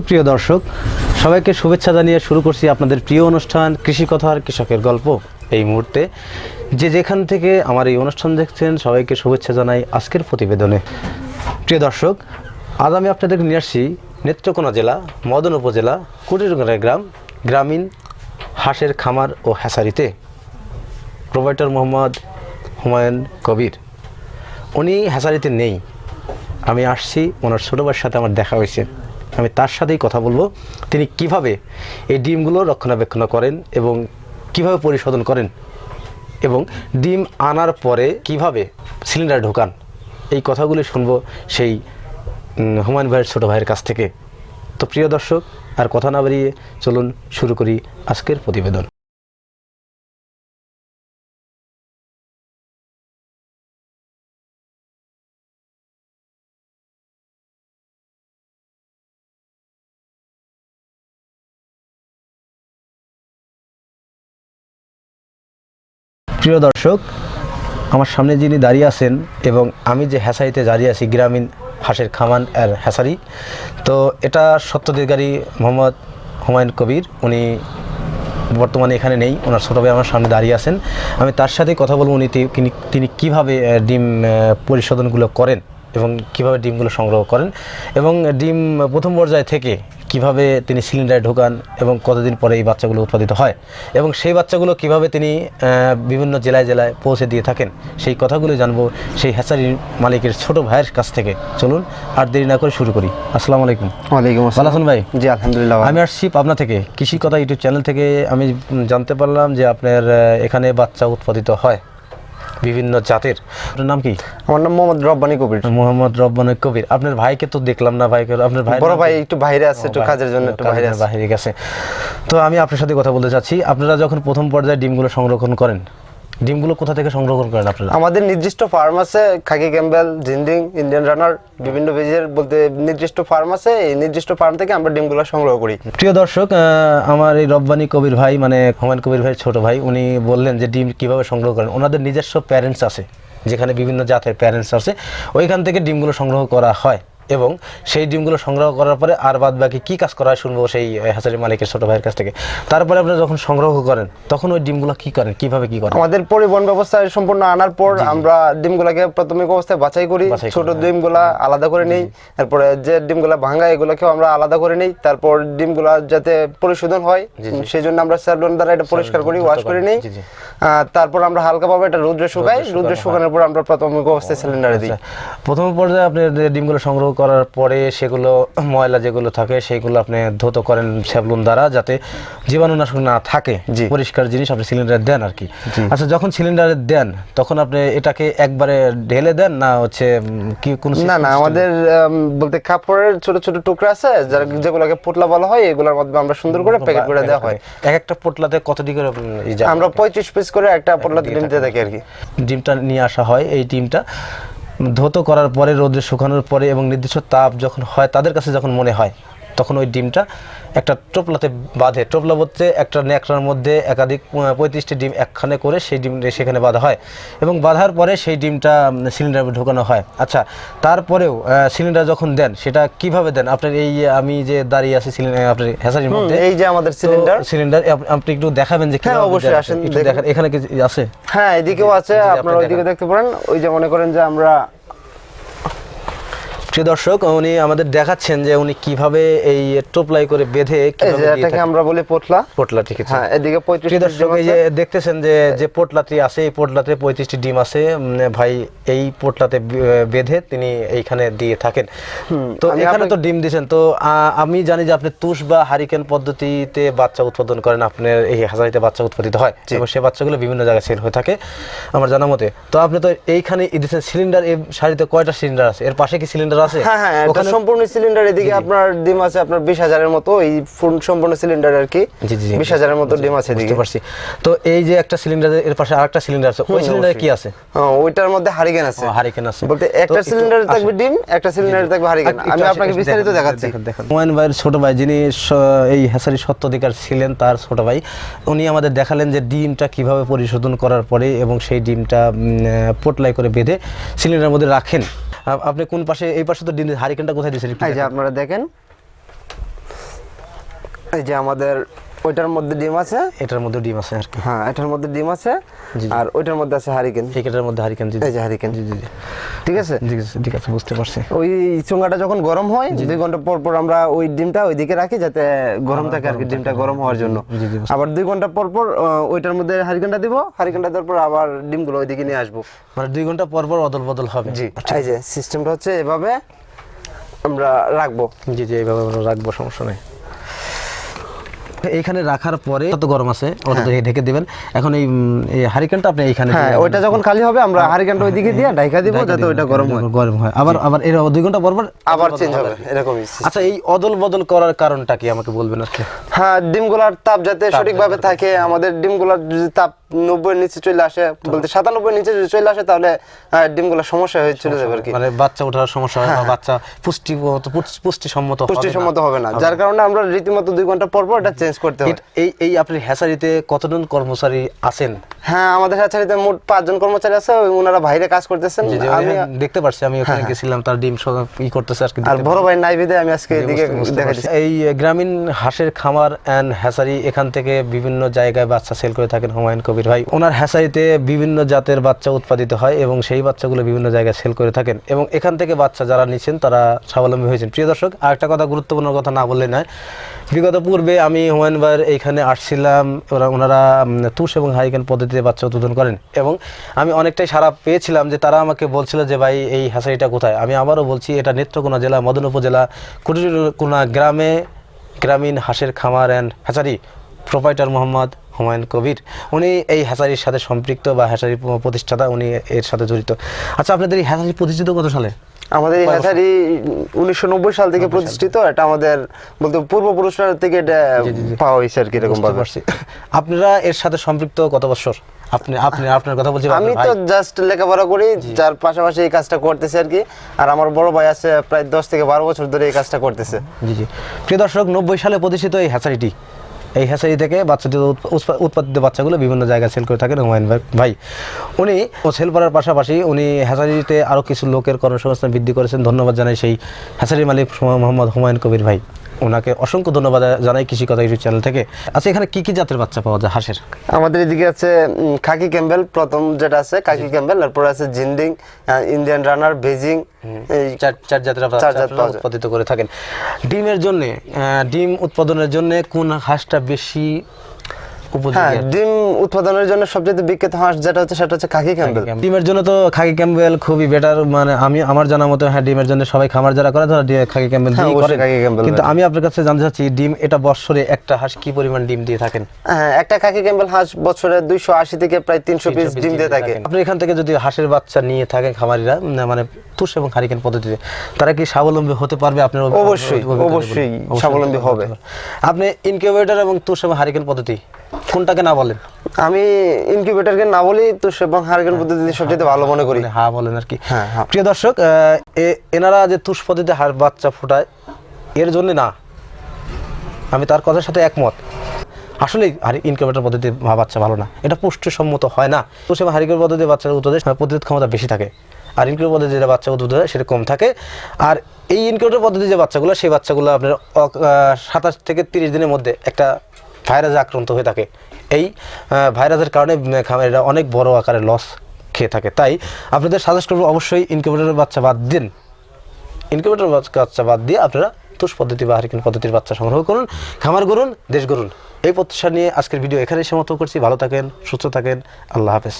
সুপ্রিয় দর্শক, সবাইকে শুভেচ্ছা জানিয়ে শুরু করছি আপনাদের প্রিয় অনুষ্ঠান কৃষি কথার কৃষকের গল্প। এই মুহূর্তে যে যেখান থেকে আমার এই অনুষ্ঠান দেখছেন, সবাইকে শুভেচ্ছা জানাই আজকের প্রতিবেদনে। প্রিয় দর্শক, আজ আমি আপনাদেরকে নিয়ে আসছি নেত্রকোনা জেলা, মদন উপজেলা কুটিরগড়া গ্রাম, গ্রামীণ হাঁসের খামার ও হ্যাসারিতে। প্রোভাইডার মোহাম্মদ হুমায়ুন কবির। উনি হ্যাসারিতে নেই। আমি আসছি, ওনার ছোটো ভাইয়ের সাথে আমার দেখা হয়েছে। আমি তার সাথেই কথা বলব। তিনি কীভাবে এই ডিমগুলো রক্ষণাবেক্ষণ করেন এবং কীভাবে পরিশোধন করেন এবং ডিম আনার পরে কীভাবে সিলিন্ডার ঢোকান, এই কথাগুলি শুনব সেই হুমায়ুন ভাইয়ের ছোটো ভাইয়ের কাছ থেকে। তো প্রিয় দর্শক, আর কথা না বাড়িয়ে চলুন শুরু করি আজকের প্রতিবেদন। প্রিয় দর্শক, আমার সামনে যিনি দাঁড়িয়ে আছেন এবং আমি যে হ্যাসারিতে দাঁড়িয়ে আছি, গ্রামীণ হাঁসের খামান আর হ্যাসারি, তো এটা সত্যদিকারী মোহাম্মদ হুমায়ুন কবির। উনি বর্তমানে এখানে নেই, ওনার ছোটো ভাই আমার সামনে দাঁড়িয়ে আছেন। আমি তার সাথে কথা বলব, উনি তিনি তিনি কীভাবে ডিম পরিশোধনগুলো করেন। এবং কীভাবে ডিমগুলো সংগ্রহ করেন এবং ডিম প্রথম পর্যায় থেকে কীভাবে তিনি সিলিন্ডারে ঢোকান এবং কতদিন পরে এই বাচ্চাগুলো উৎপাদিত হয় এবং সেই বাচ্চাগুলো কীভাবে তিনি বিভিন্ন জেলায় জেলায় পৌঁছে দিয়ে থাকেন সেই কথাগুলো জানব সেই হ্যাচারির মালিকের ছোট ভাইয়ের কাছ থেকে। চলুন আর দেরি না করে শুরু করি। আসসালামু আলাইকুম। ওয়ালাইকুম আছেন ভাই জি আলহামদুলিল্লাহ। আমি আসছি পাবনা থেকে। কৃষি কথা ইউটিউব চ্যানেল থেকে আমি জানতে পারলাম যে আপনার এখানে বাচ্চা উৎপাদিত হয়। বিভিন্ন জাতের। আপনার নাম কি? আমার নাম মোহাম্মদ রব্বানি কবির। মোহাম্মদ রব্বানি কবির। আপনার ভাইকে তো দেখলাম না ভাইকে আপনার ভাই বড় ভাই একটু বাইরে আছে একটু কাজের জন্য একটু বাইরে আছে। বাইরে গেছে। তো আমি আপনার সাথে কথা বলতে চাচ্ছি। আপনারা যখন প্রথম পর্যায়ে ডিমগুলো সংরক্ষণ করেন ডিমগুলো কোথা থেকে সংগ্রহ করেন আপনারা? আমাদের নির্দিষ্ট ফার্ম আছে খাকি ক্যাম্বেল জিন্ডিং ইন্ডিয়ান রানার বিভিন্ন ভেজের বলতে নির্দিষ্ট ফার্ম আছে এই নির্দিষ্ট ফার্ম থেকে আমরা ডিমগুলো সংগ্রহ করি। প্রিয় দর্শক আমার এই রব্বানি কবির ভাই মানে হুমায়ুন কবির ভাই ছোট ভাই উনি বললেন যে ডিম কীভাবে সংগ্রহ করেন। ওনাদের নিজস্ব প্যারেন্টস আছে যেখানে বিভিন্ন জাতের প্যারেন্টস আছে। ওইখান থেকে ডিমগুলো সংগ্রহ করা হয়। এবং সেই ডিমগুলো সংগ্রহ করার পরে আর বাদ বাকি কী কাজ করা হয় শুনব সেই হাসারি মালিকের ছোট ভাইয়ের কাছ থেকে। তারপরে আপনারা যখন সংগ্রহ করেন তখন ওই ডিমগুলো কী করেন? কীভাবে কী করেন? আমাদের পরিবহন ব্যবস্থা সম্পূর্ণ আনার পর আমরা ডিমগুলোকে প্রাথমিক অবস্থায় বাছাই করি। ছোট হ্যাঁ। ডিমগুলা আলাদা করে নিই। তারপরে যে ডিমগুলা ভাঙা এগুলোকেও আমরা আলাদা করে নিই। তারপর ডিমগুলা যাতে পরিশোধন হয় সেই জন্য আমরা স্যালন দ্বারা এটা পরিষ্কার করি ওয়াশ করে নিই। তারপর আমরা হালকাভাবে এটা রোদ্রে শুকাই। রোদ্রে শুকানোর পর আমরা প্রাথমিক অবস্থায় সিলিন্ডারে দিই আচ্ছা, প্রথম পর্যায়ে আপনি ডিমগুলো সংগ্রহ করার পরে সেগুলো ময়লা যেগুলো থাকে সেগুলো আপনি ধৌত করেন স্যাবলুন দ্বারা যাতে জীবাণুনাশক না থাকে। পরিষ্কার জিনিস আপনি সিলিন্ডারে দেন আর কি। আচ্ছা যখন সিলিন্ডারে দেন তখন আপনি এটাকে একবারে ঢেলে দেন না হচ্ছে কি কোন না না আমাদের বলতে কাপড়ের ছোট ছোট টুকরা আছে যার যেগুলোকে পোটলা বলা হয় এগুলোর মধ্যে আমরা সুন্দর করে প্যাকেট করে দেওয়া হয়। এক একটা পোটলাতে কতটি করে আমরা পঁয়ত্রিশ পিস করে একটা পোটলা ডিম দিয়ে থাকি আর কি। ডিমটা নিয়ে আসা হয় এই ডিমটা। ধৌত করার পরে রোদে শুকানোর পরে এবং নির্দিষ্ট তাপ যখন হয়, তাদের কাছে যখন মনে হয় তখন ওই ডিমটা একটা টোপলাতে বাঁধে। টোপলা বলতে একটা ন্যাকড়ার মধ্যে একাধিক পঁয়ত্রিশটি ডিম একখানে করে সেই ডিম সেখানে বাঁধা হয় এবং বাঁধার পরে সেই ডিমটা সিলিন্ডারে ঢোকানো হয়। আচ্ছা তারপরেও সিলিন্ডার যখন দেন সেটা কীভাবে দেন? আপনার এই আমি যে দাঁড়িয়ে আছি সিলিন্ডার আপনার হ্যাসারির মধ্যে। এই যে আমাদের সিলিন্ডার সিলিন্ডার আপনি একটু দেখাবেন যে হ্যাঁ, অবশ্যই আসেন, একটু দেখুন। এখানে কি আছে? হ্যাঁ এদিকেও আছে। আপনি আপনারা ওইদিকে দেখতে পারেন। ওই যে মনে করেন যে আমরা প্রিয় দর্শক উনি আমাদের দেখাচ্ছেন যে উনি কীভাবে এই টোপলাই করে বেঁধে এটাকে আমরা বলি পোটলা। পোটলা ঠিক আছে। হ্যাঁ এদিকে পঁয়ত্রিশ প্রিয় দর্শক এই যে দেখতেছেন যে যে পোটলাটি আছে এই পোটলাতে পঁয়ত্রিশটি ডিম আছে ভাই এই পোটলাতে বেঁধে তিনি এইখানে দিয়ে থাকেন। তো এখানে তো ডিম দিয়েছেন তো আমি জানি যে আপনি তুষ বা হারিকেন পদ্ধতিতে বাচ্চা উৎপাদন করেন আপনার এই হাজারিতে বাচ্চা উৎপাদিত হয় এবং সেই বাচ্চাগুলো বিভিন্ন জায়গায় সেল হয়ে থাকে আমার জানা মতে। তো আপনি তো এইখানে দিচ্ছেন সিলিন্ডার এই শাড়িতে কয়টা সিলিন্ডার আছে? এর পাশে কি সিলিন্ডার আছে? হ্যাঁ হ্যাঁ এটা সম্পূর্ণ সিলিন্ডার এদিকে আপনার ডিম আছে আপনার বিশ হাজারের মতো এই ফুল সম্পূর্ণ সিলিন্ডার আর কি। বিশ হাজারের মতো ডিম আছে এদিকে। পারছি। তো এই যে একটা সিলিন্ডার এর পাশে আরেকটা সিলিন্ডার আছে ওই সিলিন্ডারে কি আছে? হ্যাঁ, ওইটার মধ্যে হারিকেন আছে। হারিকেন আছে। বলতে একটা সিলিন্ডারে থাকবে ডিম একটা সিলিন্ডারে থাকবে হারিকেন। আমি আপনাকে বিস্তারিত দেখাচ্ছি। দেখেন। ভাইয়ের ছোট ভাই যিনি এই হেসারি সত্যাধিকার ছিলেন তার ছোট ভাই উনি আমাদের দেখালেন যে ডিমটা কীভাবে পরিশোধন করার পরে এবং সেই ডিমটা পোটলাই করে বেঁধে সিলিন্ডারের মধ্যে রাখেন। আপনি কোন পাশে এই পাশে তো হারিকেনটা কোথায় দিয়েছেন? এই যে আপনারা দেখেন। এই যে আমাদের ওইটার মধ্যে ডিম আছে? এটার মধ্যে ডিম আছে আর কি। হ্যাঁ এটার মধ্যে ডিম আছে জি, জি। আর ওইটার মধ্যে আছে হারিকেন। এটার মধ্যে হারিকেন জি এই যে হারিকেন। জি জি জি। ঠিক আছে? ঠিক আছে ঠিক আছে বুঝতে পারছি। ওই চুঙ্গাটা যখন গরম হয় দুই ঘণ্টা পর পর আমরা ওই ডিমটা ওইদিকে রাখি যাতে গরম থাকে আর কি ডিমটা গরম হওয়ার জন্য। জি, জি, আবার দুই ঘণ্টা পর পর ওইটার মধ্যে হারিকেনটা দিব হারিকেনটা দেওয়ার পর আবার ডিমগুলো ওইদিকে নিয়ে আসব। মানে দুই ঘণ্টা পর পর অদল বদল হবে। জি এই যে সিস্টেমটা হচ্ছে এভাবে আমরা রাখব। জি জি এইভাবে আমরা রাখব সমস্যা নেই। এইখানে রাখার পরে কত গরম আছে ওটা ঢেকে দিবেন। এখন এই হারিকেনটা আপনি এখানে হ্যাঁ ওইটা যখন খালি হবে আমরা হারিকেনটা ওইদিকে দিয়ে ঢাকা দিব যাতে ওইটা গরম হয়। গরম হয়। আবার আবার এর দুই ঘণ্টা পর পর আবার চেঞ্জ হবে এরকমই আচ্ছা এই অদল বদল করার কারণটা কি আমাকে বলবেন আজকে? হ্যাঁ ডিমগুলার তাপ যাতে সঠিকভাবে থাকে আমাদের ডিমগুলার যদি তাপ নব্বই নিচে চলে আসে বলতে সাতানব্বই নিচে যদি চলে আসে তাহলে ডিমগুলো সমস্যা হয়ে চলে যাবে আর কি। মানে বাচ্চা ওঠার সমস্যা হয় বা বাচ্চা পুষ্টি পুষ্টি সম্মত হবে না। পুষ্টিসম্মত হবে না যার কারণে আমরা রীতিমতো দুই ঘণ্টা পর পর এটা চেঞ্জ করতে হয়। এট- এই এই আপনার হ্যাসারিতে কতজন কর্মচারী আছেন? হ্যাঁ আমাদের হ্যাচারিতে মোট পাঁচজন কর্মচারী আছে ওনারা বাইরে কাজ করতেছেন। আমি দেখতে পারছি আমি ওখানে গেছিলাম তার ডিম ই করতেছে আর কি আর বড় ভাই নাই বিদে আমি আজকে এদিকে দেখাচ্ছি এই গ্রামীণ হাঁসের খামার অ্যান্ড হ্যাসারি এখান থেকে বিভিন্ন জায়গায় বাচ্চা সেল করে থাকেন হুমায়ুন কবির। ভাই, ওনার হ্যাসারিতে বিভিন্ন জাতের বাচ্চা উৎপাদিত হয় এবং সেই বাচ্চাগুলো বিভিন্ন জায়গায় সেল করে থাকেন এবং এখান থেকে বাচ্চা যারা নিচ্ছেন তারা স্বাবলম্বী হয়েছেন। প্রিয় দর্শক আর একটা কথা গুরুত্বপূর্ণ কথা না বললে নয়। বিগত পূর্বে আমি হুমায়ুন ভাইয়ের এইখানে আসছিলাম, ওরা, ওনারা তুষ এবং হাইকেন পদ্ধতিতে বাচ্চা উৎপাদন করেন এবং আমি অনেকটাই সারা পেয়েছিলাম যে তারা আমাকে বলছিল যে, ভাই, এই হ্যাসারিটা কোথায়? আমি আবারও বলছি, এটা নেত্রকোনা জেলা, মদন উপজেলা, কুটিরকোনা গ্রামে গ্রামীণ হাঁসের খামার and hatchery proprietor Mohammad Humayun Kabir উনি এই হ্যাচারির সাথে সম্পৃক্ত বা হ্যাচারি প্রতিষ্ঠাতা উনি এর সাথে জড়িত। আচ্ছা আপনাদের এই হ্যাচারি প্রতিষ্ঠিত কত সালে? আমাদের এই হ্যাচারি উনিশশো নব্বই সাল থেকে প্রতিষ্ঠিত এটা আমাদের বলতে পূর্বপুরুষরা থেকে এটা পাওয়া হয়েছে আর কি এরকম ভাবে। আপনারা এর সাথে সম্পৃক্ত কত বছর? আপনি আপনি আপনার কথা বলছি আমি তো জাস্ট লেখাপড়া করি যার পাশাপাশি এই কাজটা করতেছে আর কি। আর আমার বড় ভাই আছে প্রায় দশ থেকে বারো বছর ধরে এই কাজটা করতেছে। জি জি। প্রিয় দর্শক নব্বই সালে প্রতিষ্ঠিত এই হ্যাচারিটি এই হ্যাচারি থেকে বাচ্চাদের উৎপাদিত বাচ্চাগুলো বিভিন্ন জায়গায় সেল করে থাকেন হুমায়ুন ভাই- ভাই। উনি সেল করার পাশাপাশি উনি হ্যাচারিতে আরও কিছু লোকের কর্মসংস্থান বৃদ্ধি করেছেন। ধন্যবাদ জানাই সেই হ্যাচারি মালিক মোহাম্মদ হুমায়ুন কবির ভাই। ওনাকে অসংখ্য ধন্যবাদ জানাই কৃষি কথা ইউটিউব চ্যানেল থেকে। আচ্ছা এখানে কি কি জাতের বাচ্চা পাওয়া যায় হাঁসের? আমাদের এদিকে আছে খাকি ক্যাম্বেল প্রথম যেটা আছে খাকি ক্যাম্বেল তারপর আছে জিন্ডিং ইন্ডিয়ান রানার বেজিং এই চার চার জাতের উৎপাদিত করে থাকেন। ডিমের জন্য ডিম উৎপাদনের জন্য কোন হাঁসটা বেশি হ্যাঁ ডিম উৎপাদনের জন্য সবচেয়ে বিখ্যাত হাঁস যেটা হচ্ছে সেটা হচ্ছে খাকি ক্যাম্বেল। ডিমের জন্য তো খাকি ক্যাম্বেল খুবই বেটার মানে আমি আমার জানা মতো হ্যাঁ ডিমের জন্য সবাই খামার যারা করে তারা খাকি ক্যাম্বেল হ্যাঁ, দিয়ে করে খাকি ক্যাম্বেল কিন্তু আমি আপনার কাছে জানতে চাচ্ছি ডিম এটা বছরে একটা হাঁস কি পরিমাণ ডিম দিয়ে থাকেন? হ্যাঁ একটা খাকি ক্যাম্বেল হাঁস বছরে দুইশো আশি থেকে প্রায় তিনশো পিস ডিম দিয়ে থাকে। আপনি এখান থেকে যদি হাঁসের বাচ্চা নিয়ে থাকেন খামারিরা মানে তুষ এবং হারিকেন পদ্ধতিতে তারা কি স্বাবলম্বী হতে পারবে আপনার অবশ্যই, অবশ্যই অবশ্যই। স্বাবলম্বী হবে। আপনি ইনকিউবেটর এবং তুষ এবং হারিকেন পদ্ধতি কোনটাকে না বলেন আমি ইনকিউবেটরকে না বলি তো এবং হারগেন পদ্ধতি সবচেয়ে ভালো মনে করি। হ্যাঁ বলেন আর কি। হ্যাঁ, হ্যাঁ। প্রিয় দর্শক এনারা যে তুষ পদ্ধতিতে হাড় বাচ্চা ফোটায় এর জন্য না। আমি তার কথার সাথে একমত। আসলে আর ইনকিউবেটর পদ্ধতি বাচ্চা ভালো না। এটা পুষ্টিসম্মত হয় না। তো সে হারিকের পদ্ধতি বাচ্চার উৎপাদন প্রতিরোধ ক্ষমতা বেশি থাকে। আর ইনকিউবেটর পদ্ধতি যেটা বাচ্চা উৎপাদন হয় সেটা কম থাকে। আর এই ইনকিউবেটর পদ্ধতি যে বাচ্চাগুলো সেই বাচ্চাগুলো আপনার সাতাশ থেকে তিরিশ দিনের মধ্যে একটা ভাইরাসে আক্রান্ত হয়ে থাকে। এই ভাইরাসের কারণে খামারিরা অনেক বড় আকারে লস খেয়ে থাকে। তাই আপনাদের সাজেস্ট করব অবশ্যই ইনকিউবেটরের বাচ্চা বাদ দিন। ইনকিউবেটর বাচ্চা বাদ দিয়ে আপনারা তুষ পদ্ধতি বা হারিকেন পদ্ধতির বাচ্চা সংগ্রহ করুন, খামার করুন দেশ গড়ুন। এই প্রত্যাশা নিয়ে আজকের ভিডিও এখানেই সমাপ্ত করছি। ভালো থাকেন, সুস্থ থাকেন। আল্লাহ হাফেজ।